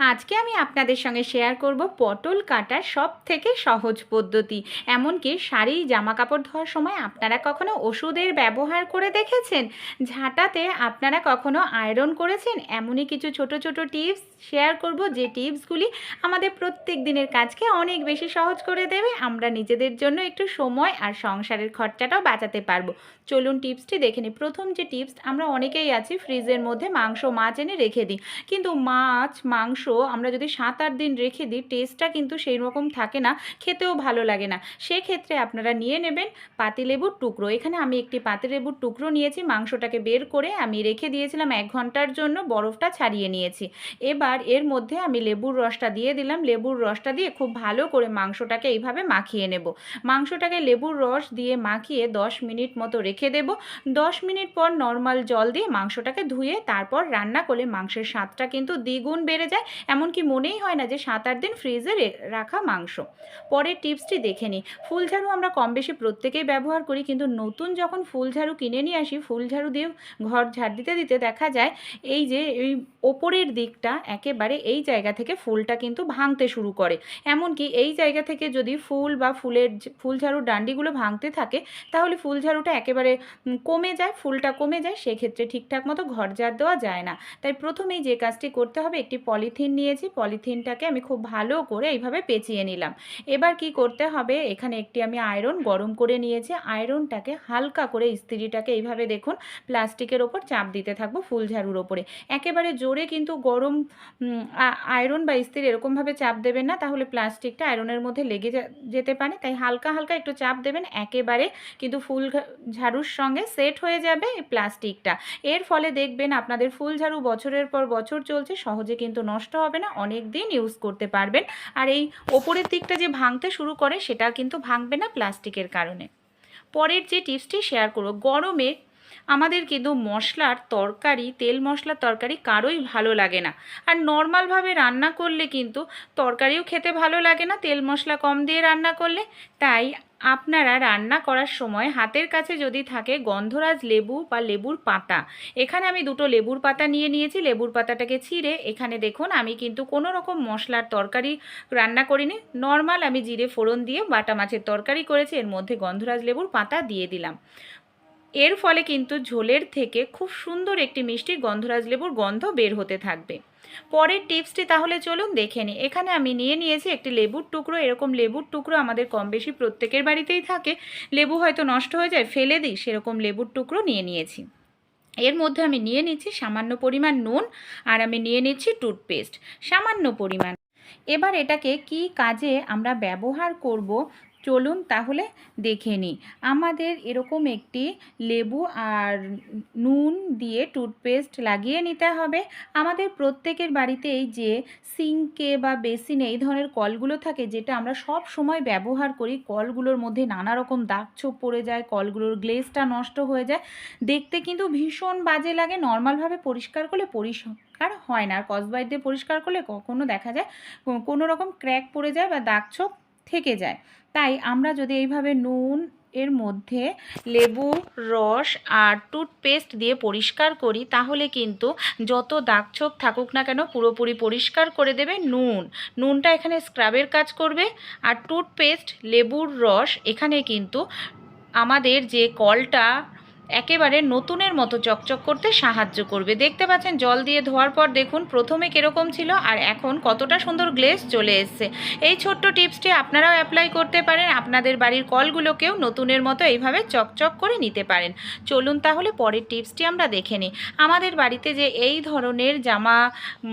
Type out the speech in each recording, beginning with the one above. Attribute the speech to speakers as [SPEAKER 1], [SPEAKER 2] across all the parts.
[SPEAKER 1] আজকে আমি আপনাদের সঙ্গে শেয়ার করব পটল কাটার সব থেকে সহজ পদ্ধতি। এমনকি শাড়ি জামা কাপড় ধোয়ার সময় আপনারা কখনো ওষুধের ব্যবহার করে দেখেছেন? ঝাঁটাতে আপনারা কখনো আয়রন করেছেন? এমনই কিছু ছোট ছোট টিপস শেয়ার করব যে টিপসগুলি আমাদের প্রত্যেক দিনের কাজকে অনেক বেশি সহজ করে দেবে। আমরা নিজেদের জন্য একটু সময় আর সংসারের খরচাটাও বাঁচাতে পারব। চলুন টিপসটি দেখে নিই। প্রথম যে টিপস আমরা অনেকেই আছি ফ্রিজের মধ্যে মাংস, মাছ এনে রেখে দিই। কিন্তু মাছ, মাংস আমরা যদি সাত, আট দিন রেখে দিই টেস্টটা কিন্তু সেই রকম থাকে না, খেতেও ভালো লাগে না। সেক্ষেত্রে আপনারা নিয়ে নেবেন পাতিলেবুর টুকরো। এখানে আমি একটি পাতিলেবুর টুকরো নিয়েছি, মাংসটাকে বের করে আমি রেখে দিয়েছিলাম এক ঘণ্টার জন্য, বরফটা ছাড়িয়ে নিয়েছি। এবার এর মধ্যে আমি লেবুর রসটা দিয়ে দিলাম। লেবুর রসটা দিয়ে খুব ভালো করে মাংসটাকে এইভাবে মাখিয়ে নেব। মাংসটাকে লেবুর রস দিয়ে মাখিয়ে দশ মিনিট মতো রেখে দেব। দশ মিনিট পর নর্মাল জল দিয়ে মাংসটাকে ধুয়ে তারপর রান্না করলে মাংসের স্বাদটা কিন্তু দ্বিগুণ বেড়ে যায়। এমনকি মনেই হয় না যে সাত আট দিন ফ্রিজে রাখা মাংস। পরের টিপসটি দেখে নিই। ফুল ঝাড়ু আমরা কম বেশি প্রত্যেকেই ব্যবহার করি, কিন্তু নতুন যখন ফুল ঝাড়ু কিনে নিয়ে আসি, ফুল ঝাড়ু দিয়ে ঘর ঝাড় দিতে দিতে দেখা যায় এই যে, এই ওপরের দিকটা একেবারে এই জায়গা থেকে ফুলটা কিন্তু ভাঙতে শুরু করে। এমনকি এই জায়গা থেকে যদি ফুল বা ফুলের যে- ফুল ঝাড়ুর ডান্ডিগুলো ভাঙতে থাকে, তাহলে ফুলঝাড়ুটা একেবারে কমে যায়, ফুলটা কমে যায়, সেক্ষেত্রে ঠিকঠাক মতো ঘর ঝাড় দেওয়া যায় না। তাই প্রথমেই যে কাজটি করতে হবে, একটি পলিথিন নিয়েছি, পলিথিনটাকে আমি খুব ভালো করে এইভাবে পেঁচিয়ে নিলাম। এবার কি করতে হবে? এখানে একটি আমি আয়রন গরম করে নিয়েছি। আয়রনটাকে হালকা করে ইস্ত্রিটাকে এইভাবে দেখুন, প্লাস্টিকের ওপর চাপ দিতে থাকব ফুল ঝাড়ুর ওপরে। একেবারে জোরে কিন্তু গরম আয়রন বা ইস্ত্রি এরকমভাবে চাপ দেবেন না, তাহলে প্লাস্টিকটা আয়রনের মধ্যে লেগে যেতে পারে। তাই হালকা হালকা একটু চাপ দেবেন, একেবারে কিন্তু ফুল ঝাড়ুর সঙ্গে সেট হয়ে যাবে প্লাস্টিকটা। এর ফলে দেখবেন আপনাদের ফুল ঝাড়ু বছরের পর বছর চলছে, সহজে কিন্তু নষ্ট হবে না, অনেক দিন ইউজ করতে পারবেন। আর এই ওপরের দিকটা যে ভাঙতে শুরু করে, সেটা কিন্তু ভাঙবে না প্লাস্টিকের কারণে। পরের যে টিপসটি শেয়ার করব, গরমে আমাদের কিন্তু মশলার তরকারি, তেল মশলার তরকারি কারোই ভালো লাগে না। আর নর্মালভাবে রান্না করলে কিন্তু তরকারিও খেতে ভালো লাগে না, তেল মশলা কম দিয়ে রান্না করলে, তাই আপনারা রান্না করার সময় হাতের কাছে যদি থাকে গন্ধরাজ লেবু বা লেবুর পাতা। এখানে আমি দুটো লেবুর পাতা নিয়ে নিয়েছি, লেবুর পাতাটাকে ছিঁড়ে এখানে দেখুন আমি কিন্তু কোনো রকম মশলার তরকারি রান্না করিনি। নর্মাল আমি জিরে ফোড়ন দিয়ে বাটা মাছের তরকারি করেছি, এর মধ্যে গন্ধরাজ লেবুর পাতা দিয়ে দিলাম। এর ফলে কিন্তু ঝোলের থেকে খুব সুন্দর একটি মিষ্টি গন্ধরাজ লেবুর গন্ধ বের হতে থাকবে। পরের টিপসটি তাহলে চলুন দেখে নিই। এখানে আমি নিয়ে নিয়েছি একটি লেবুর টুকরো। এরকম লেবুর টুকরো আমাদের কম বেশি প্রত্যেকের বাড়িতেই থাকে। লেবু হয়তো নষ্ট হয়ে যায়, ফেলে দিই, সেরকম লেবুর টুকরো নিয়ে নিয়েছি। এর মধ্যে আমি নিয়ে নিচ্ছি সামান্য পরিমাণ নুন আর আমি নিয়ে নিচ্ছি টুথপেস্ট। সামান্য পরিমাণ। এবার এটাকে কি কাজে আমরা ব্যবহার করব চলুন তাহলে দেখে নিই। আমাদের এরকম একটি লেবু আর নুন দিয়ে টুথপেস্ট লাগিয়ে নিতে হবে। আমাদের প্রত্যেকের বাড়িতেই যে সিঙ্কে বা বেসিনে এই ধরনের কলগুলো থাকে, যেটা আমরা সব সময় ব্যবহার করি, কলগুলোর মধ্যে নানা রকম দাগ ছোপ পড়ে যায়, কলগুলোর গ্লেজটা নষ্ট হয়ে যায়। দেখতে কিন্তু ভীষণ বাজে লাগে, নর্মালভাবে পরিষ্কার করলে পরিষ্কার হয় না, আর কসবাইট দিয়ে পরিষ্কার করলে কখনো দেখা যায়, কোনো রকম ক্র্যাক পড়ে যায় বা দাগ ছোপ থেকে যায়। তাই আমরা যদি এইভাবে নুন এর মধ্যে লেবু, রস আর টুথপেস্ট দিয়ে পরিষ্কার করি, তাহলে কিন্তু যত দাগ ছোপ থাকুক না কেন পুরোপুরি পরিষ্কার করে দেবে নুন। নুনটা এখানে স্ক্রাবের কাজ করবে আর টুথপেস্ট, লেবুর রস এখানে কিন্তু আমাদের যে কলটা একেবারে নতুনের মতো চকচক করতে সাহায্য করবে। দেখতে পাচ্ছেন, জল দিয়ে ধোয়ার পর দেখুন প্রথমে কীরকম ছিল আর এখন কতটা সুন্দর গ্লেজ চলে এসছে। এই ছোট্ট টিপসটি আপনারাও অ্যাপ্লাই করতে পারেন, আপনাদের বাড়ির কলগুলোকেও নতুনের মতো এইভাবে চকচক করে নিতে পারেন। চলুন তাহলে পরের টিপসটি আমরা দেখে নিই। আমাদের বাড়িতে যে এই ধরনের জামা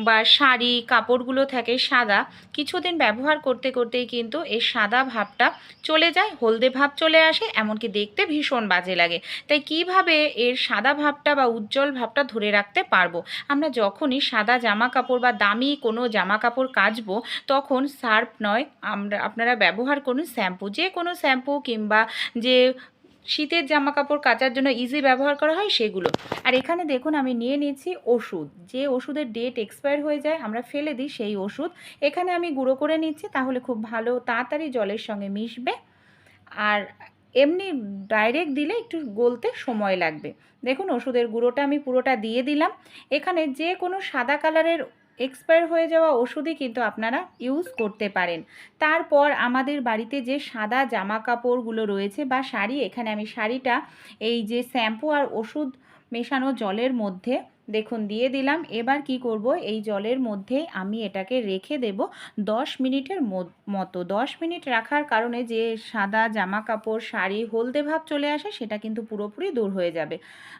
[SPEAKER 1] বা শাড়ি, কাপড়গুলো থাকে সাদা, কিছুদিন ব্যবহার করতে করতেই কিন্তু এই সাদা ভাবটা চলে যায়, হলদে ভাব চলে আসে, এমনকি দেখতে ভীষণ বাজে লাগে। তাই কীভাবে এর সাদা ভাবটা বা উজ্জ্বল ভাবটা ধরে রাখতে পারব? আমরা যখনই সাদা জামা কাপড় বা দামি কোনো জামা কাপড় কাচবো, তখন সার্ফ নয়, আমরা, আপনারা ব্যবহার করুন শ্যাম্পু। যে কোনো শ্যাম্পু কিংবা যে শীতের জামা কাপড় কাচার জন্য ইজি ব্যবহার করা হয় সেগুলো। আর এখানে দেখুন, আমি নিয়ে নিয়েছি ওষুধ। যে ওষুধের ডেট এক্সপায়ার হয়ে যায়, আমরা ফেলে দিই সেই ওষুধ। এখানে আমি গুঁড়ো করে নিচ্ছি, তাহলে খুব ভালো, তাড়াতাড়ি জলের সঙ্গে মিশবে। আর এমনি ডাইরেক্ট দিলে একটু গলতে সময় লাগবে। দেখুন, ওষুধের গুঁড়োটা আমি পুরোটা দিয়ে দিলাম। এখানে যে কোনো সাদা কালারের এক্সপায়ার হয়ে যাওয়া ওষুধই কিন্তু আপনারা ইউজ করতে পারেন। তারপর আমাদের বাড়িতে যে সাদা জামা কাপড়গুলো রয়েছে বা শাড়ি, এখানে আমি শাড়িটা, এই যে শ্যাম্পু আর ওষুধ মেশানো জলের মধ্যে, দেখুন, দিয়ে দিলাম। এবার কি করব? এই জলের মধ্যে আমি এটাকে রেখে দেব দশ মিনিটের মতো। দশ মিনিট রাখার কারণে যে সাদা জামা কাপড় শাড়ি, হলদে ভাব চলে আসে, সেটা কিন্তু পুরোপুরি দূর হয়ে যাবে।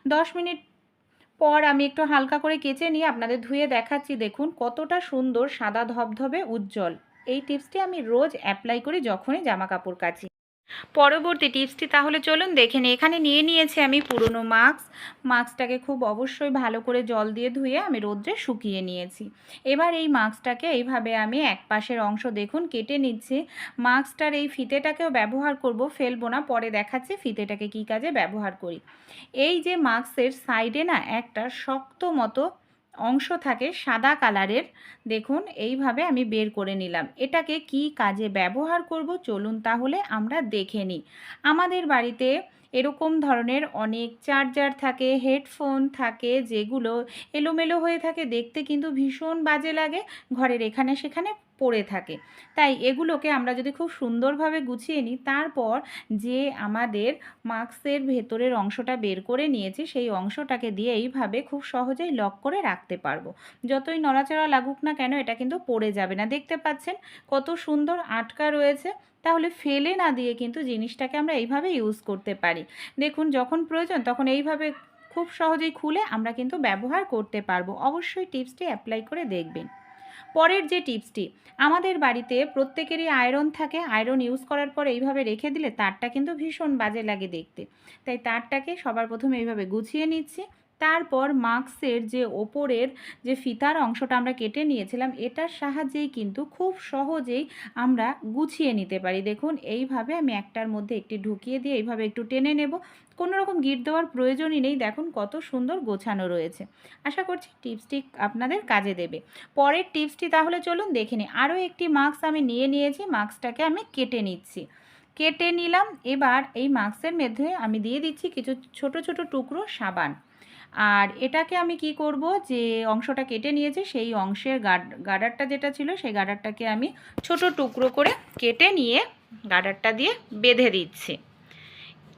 [SPEAKER 1] দশ মিনিট পর আমি একটু হালকা করে কেচে নিয়ে আপনাদের ধুয়ে দেখাচ্ছি। দেখুন, কতটা সুন্দর সাদা ধবধবে, উজ্জ্বল। এই টিপসটি আমি রোজ অ্যাপ্লাই করি যখনই জামা কাপড় কাচি। পরবর্তী টিপসটি তাহলে চলুন দেখে এখানে নিয়ে নিয়েছি আমি পুরনো মাস্ক। মাস্কটাকে খুব অবশ্যই ভালো করে জল দিয়ে ধুয়ে আমি রোদ্রে শুকিয়ে নিয়েছি। এবার এই মাস্কটাকে এইভাবে আমি এক পাশের অংশ দেখুন, কেটে নিচ্ছি। মাস্কটার এই ফিতেটাকেও ব্যবহার করব, ফেলব না, পরে দেখাচ্ছি ফিতেটাকে কী কাজে ব্যবহার করি। এই যে মাস্কের সাইডে না একটা শক্ত মতো অংশ থাকে সাদা কালারের। দেখুন, এইভাবে আমি বের করে নিলাম। এটাকে কি কাজে ব্যবহার করব? চলুন তাহলে আমরা দেখে নিই। আমাদের বাড়িতে এরকম ধরনের অনেক চার্জার থাকে, হেডফোন থাকে, যেগুলো এলোমেলো হয়ে থাকে। দেখতে কিন্তু ভীষণ বাজে লাগে। ঘরের এখানে সেখানে পড়ে থাকে। তাই এগুলোকে আমরা যদি খুব সুন্দরভাবে গুছিয়ে নিই, তারপর যে আমাদের মাস্কের ভেতরের অংশটা বের করে নিয়েছি, সেই অংশটাকে দিয়ে এইভাবে খুব সহজেই লক করে রাখতে পারব। যতই নড়াচড়া লাগুক না কেন, এটা কিন্তু পড়ে যাবে না। দেখতে পাচ্ছেন কত সুন্দর আটকা রয়েছে। তাহলে ফেলে না দিয়ে কিন্তু জিনিসটাকে আমরা এইভাবে ইউজ করতে পারি। দেখুন, যখন প্রয়োজন তখন এইভাবে খুব সহজেই খুলে আমরা কিন্তু ব্যবহার করতে পারব। অবশ্যই টিপসটি অ্যাপ্লাই করে দেখবেন। পরের যে টিপসটি, আমাদের বাড়িতে প্রত্যেকেরই আয়রন থাকে, আয়রন ইউজ করার পর এইভাবে রেখে দিলে তারটা কিন্তু ভীষণ বাজে লাগে দেখতে। তাই তারটাকে সবার প্রথমে এইভাবে গুছিয়ে নিচ্ছি। তারপর মাস্কের যে ওপরের যে ফিতার অংশটা আমরা কেটে নিয়েছিলাম, এটার সাহায্যেই কিন্তু খুব সহজেই আমরা গুছিয়ে নিতে পারি। দেখুন, এইভাবে আমি একটার মধ্যে একটি ঢুকিয়ে দিয়ে এইভাবে একটু টেনে নেব। কোনো রকম গিট দেওয়ার প্রয়োজনই নেই। দেখুন কত সুন্দর গোছানো রয়েছে। আশা করছি টিপসটি আপনাদের কাজে দেবে। পরের টিপসটি তাহলে চলুন দেখে নিই। আরও একটি মাস্ক আমি নিয়ে নিয়েছি। মাস্কটাকে আমি কেটে নিচ্ছি। কেটে নিলাম। এবার এই মাস্কের মধ্যে আমি দিয়ে দিচ্ছি কিছু ছোট ছোট টুকরো সাবান। আর এটাকে আমি কি করব? যে অংশটা কেটে নিয়েছি, সেই অংশের গাড গার্ডারটা যেটা ছিল, সেই গাডারটাকে আমি ছোট টুকরো করে কেটে নিয়ে গাডারটা দিয়ে বেঁধে দিচ্ছি।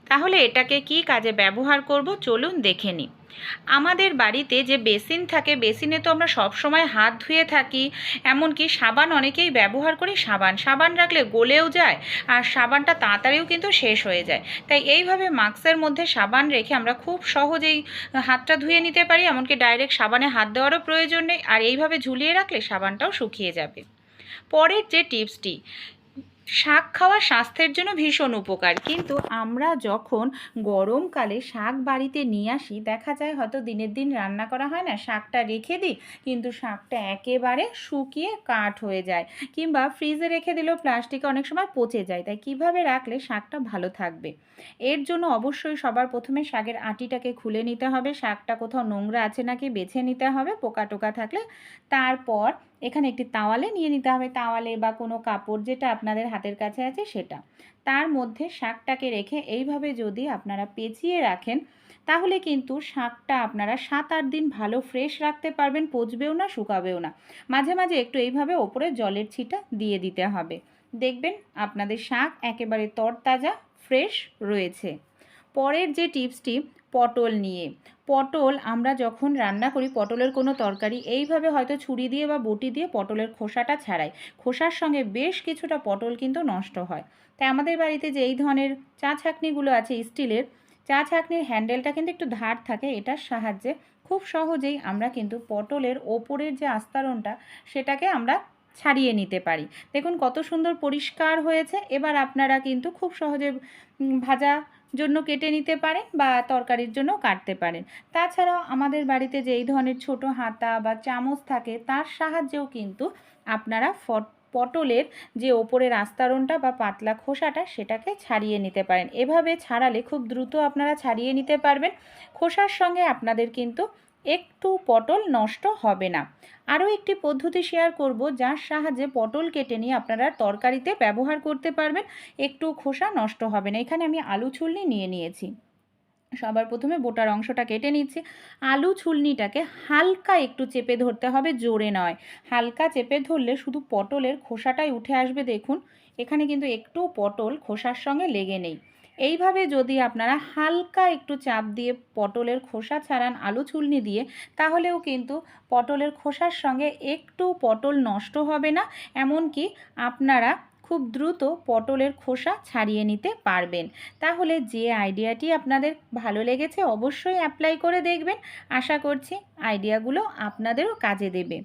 [SPEAKER 1] তাহলে এটাকে কি কাজে ব্যবহার করব? চলুন দেখে নিই। আমাদের বাড়িতে যে বেসিন থাকে, বেসিনে তো আমরা সব সময় হাত ধুয়ে থাকি। এমনকি সাবান অনেকেই ব্যবহার করি, সাবান। সাবান রাখলে গলেও যায় আর সাবানটা তাড়াতাড়িও কিন্তু শেষ হয়ে যায়। তাই এইভাবে মাস্কের মধ্যে সাবান রেখে আমরা খুব সহজেই হাতটা ধুয়ে নিতে পারি, এমনকি ডাইরেক্ট সাবানে হাত দেওয়ারও প্রয়োজন নেই। আর এইভাবে ঝুলিয়ে রাখলে সাবানটাও শুকিয়ে যাবে। পরের যে টিপসটি শাক খাওয়া স্বাস্থ্যের জন্য ভীষণ উপকার। কিন্তু আমরা যখন গরমকালে শাক বাড়িতে নিয়ে আসি, দেখা যায় হয়তো দিনের দিন রান্না করা হয় না, শাকটা রেখে দিই, কিন্তু শাকটা একেবারে শুকিয়ে কাঠ হয়ে যায় কিংবা ফ্রিজে রেখে দিলেও প্লাস্টিকে অনেক সময় পচে যায়। তাই কীভাবে রাখলে শাকটা ভালো থাকবে? এর জন্য অবশ্যই সবার প্রথমে শাকের আটিটাকে খুলে নিতে হবে। শাকটা কোথাও নোংরা আছে নাকি বেছে নিতে হবে পোকা টোকা থাকলে। তারপর এখানে একটি তাওয়ালে নিয়ে নিতে হবে। তাওয়ালে বা কোনো কাপড় যেটা আপনাদের হাতের কাছে আছে সেটা। তার মধ্যে শাকটাকে রেখে এইভাবে যদি আপনারা পেঁচিয়ে রাখেন, তাহলে কিন্তু শাকটা আপনারা সাত আট দিন ভালো ফ্রেশ রাখতে পারবেন, পচবেও না, শুকাবেও না। মাঝে মাঝে একটু এইভাবে ওপরে জলের ছিটা দিয়ে দিতে হবে। দেখবেন আপনাদের শাক একেবারে তরতাজা, ফ্রেশ রয়েছে। পরের যে টিপসটি, পটল নিয়ে। পটল আমরা যখন রান্না করি, পটলের কোনো তরকারি এইভাবে হয়তো ছুরি দিয়ে বা বটি দিয়ে পটলের খোসাটা ছাড়াই। খোসার সঙ্গে বেশ কিছুটা পটল কিন্তু নষ্ট হয়। তাই আমাদের বাড়িতে যে এই ধরনের চা ছাঁকনিগুলো আছে স্টিলের, চা ছাঁকনির হ্যান্ডেলটা কিন্তু একটু ধার থাকে, এটার সাহায্যে খুব সহজেই আমরা কিন্তু পটলের ওপরের যে আস্তরণটা, সেটাকে আমরা ছাড়িয়ে নিতে পারি। দেখুন কত সুন্দর পরিষ্কার হয়েছে। এবার আপনারা কিন্তু খুব সহজে ভাজা জন্য কেটে নিতে পারেন বা তরকারির জন্য কাটতে পারেন। তাছাড়াও আমাদের বাড়িতে যে এই ধরনের ছোট হাতা বা চামচ থাকে, তার সাহায্যেও কিন্তু আপনারা ফট, পটলের যে ওপরের আস্তারণটা বা পাতলা খোসাটা, সেটাকে ছাড়িয়ে নিতে পারেন। এভাবে ছাড়ালে খুব দ্রুত আপনারা ছাড়িয়ে নিতে পারবেন। খোসার সঙ্গে আপনাদের কিন্তু একটু পটল নষ্ট হবে না। আরও একটি পদ্ধতি শেয়ার করব যার সাহায্যে পটল কেটে নিয়ে আপনারা তরকারিতে ব্যবহার করতে পারবেন। একটু খোসা নষ্ট হবে না। এখানে আমি আলু ছুলনি নিয়ে নিয়েছি। সবার প্রথমে বোটার অংশটা কেটে নিচ্ছি। আলু ছুলনিটাকে হালকা একটু চেপে ধরতে হবে, জোরে নয়। হালকা চেপে ধরলে শুধু পটলের খোসাটাই উঠে আসবে, দেখুন। এখানে কিন্তু একটু পটল খোসার সঙ্গে লেগে নেই। এইভাবে যদি আপনারা হালকা একটু চাপ দিয়ে পটলের খোসা ছাড়ান আলু ছুলনি দিয়ে, তাহলেও কিন্তু পটলের খোসার সঙ্গে একটু পটল নষ্ট হবে না। এমনকি আপনারা খুব দ্রুত পটলের খোসা ছাড়িয়ে নিতে পারবেন। তাহলে যে আইডিয়াটি আপনাদের ভালো লেগেছে অবশ্যই অ্যাপ্লাই করে দেখবেন। আশা করছি আইডিয়াগুলো আপনাদেরও কাজে দেবে।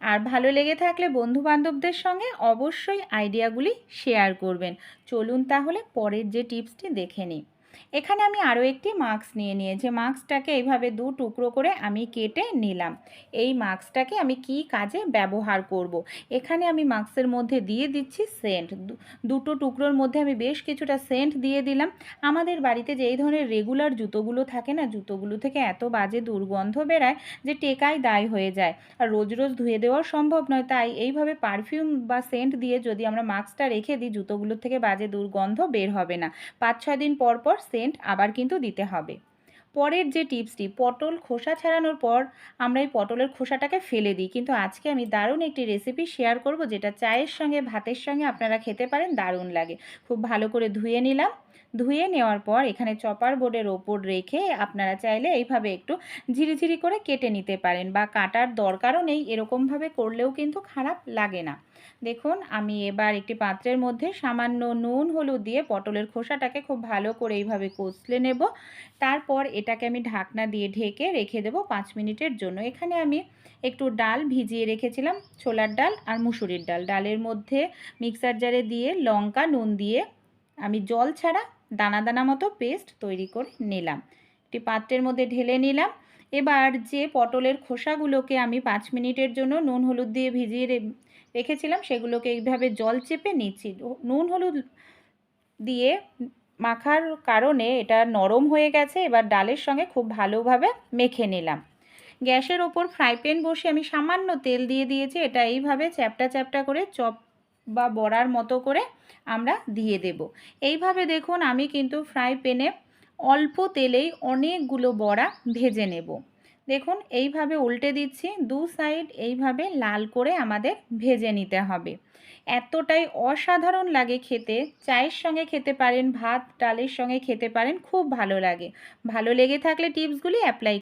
[SPEAKER 1] আর ভালো লেগে থাকলে বন্ধুবান্ধবদের সঙ্গে অবশ্যই আইডিয়াগুলি শেয়ার করবেন। চলুন তাহলে পরের যে টিপসটি দেখে নিই। এখানে আমি আরও একটি মাস্ক নিয়ে নিয়েছি। মাস্কটাকে এইভাবে দু টুকরো করে আমি কেটে নিলাম। এই মাস্কটাকে আমি কি কাজে ব্যবহার করব। এখানে আমি মাস্কের মধ্যে দিয়ে দিচ্ছি সেন্ট দুটো টুকরোর মধ্যে আমি বেশ কিছুটা সেন্ট দিয়ে দিলাম। আমাদের বাড়িতে যে এই ধরনের রেগুলার জুতোগুলো থাকে না, জুতোগুলো থেকে এত বাজে দুর্গন্ধ বেরায় যে টেকাই দায় হয়ে যায়। আর রোজ রোজ ধুয়ে দেওয়া সম্ভব নয়। তাই এইভাবে পারফিউম বা সেন্ট দিয়ে যদি আমরা মাস্কটা রেখে দিই, জুতোগুলোর থেকে বাজে দুর্গন্ধ বের হবে না। পাঁচ ছয় দিন পর পর সেন্ট আবার কিন্তু দিতে হবে। পরের যে টিপসটি, পটল খোসা ছাড়ানোর পর আমরা এই পটলের খোসাটাকে ফেলে দিই। কিন্তু আজকে আমি দারুণ একটি রেসিপি শেয়ার করব, যেটা চায়ের সঙ্গে, ভাতের সঙ্গে আপনারা খেতে পারেন, দারুণ লাগে। খুব ভালো করে ধুয়ে নিলাম। ধুয়ে নেওয়ার পর এখানে চপার বোর্ডের ওপর রেখে আপনারা চাইলে এইভাবে একটু ঝিরিঝিরি করে কেটে নিতে পারেন বা কাটার দরকারও নেই, এরকমভাবে করলেও কিন্তু খারাপ লাগে না। দেখুন, আমি এবার একটি পাত্রের মধ্যে সামান্য নুন, হলুদ দিয়ে পটলের খোসাটাকে খুব ভালো করে এইভাবে কষলে নেব। তারপর এটাকে আমি ঢাকনা দিয়ে ঢেকে রেখে দেব পাঁচ মিনিটের জন্য। এখানে আমি একটু ডাল ভিজিয়ে রেখেছিলাম, ছোলার ডাল আর মুসুরির ডাল। ডালের মধ্যে মিক্সার জারে দিয়ে লঙ্কা, নুন দিয়ে আমি জল ছাড়া দানা দানা মতো পেস্ট তৈরি করে নিলাম। একটি পাত্রের মধ্যে ঢেলে নিলাম। এবার যে পটলের খোসাগুলোকে আমি পাঁচ মিনিটের জন্য নুন, হলুদ দিয়ে ভিজিয়ে রেখেছিলাম, সেগুলোকে এইভাবে জল চেপে নিচ্ছি। নুন, হলুদ দিয়ে মাখার কারণে এটা নরম হয়ে গেছে। এবার ডালের সঙ্গে খুব ভালোভাবে মেখে নিলাম। গ্যাসের ওপর ফ্রাই প্যান বসে আমি সামান্য তেল দিয়ে দিয়েছি। এটা এইভাবে চ্যাপটা চ্যাপটা করে চপ বা বড়ার মতো করে আমরা দিয়ে দেব। এইভাবে দেখুন আমি কিন্তু ফ্রাই প্যানে অল্প তেলেই অনেকগুলো বড়া ভেজে নেব। দেখুন এইভাবে উল্টে দিচ্ছি, দু সাইড এইভাবে লাল করে আমাদের ভেজে নিতে হবে। এতটাই অসাধারণ লাগে খেতে, চায়ের সঙ্গে খেতে পারেন, ভাত, ডালের সঙ্গে খেতে পারেন, খুব ভালো লাগে। ভালো লেগে থাকলে টিপসগুলি অ্যাপ্লাই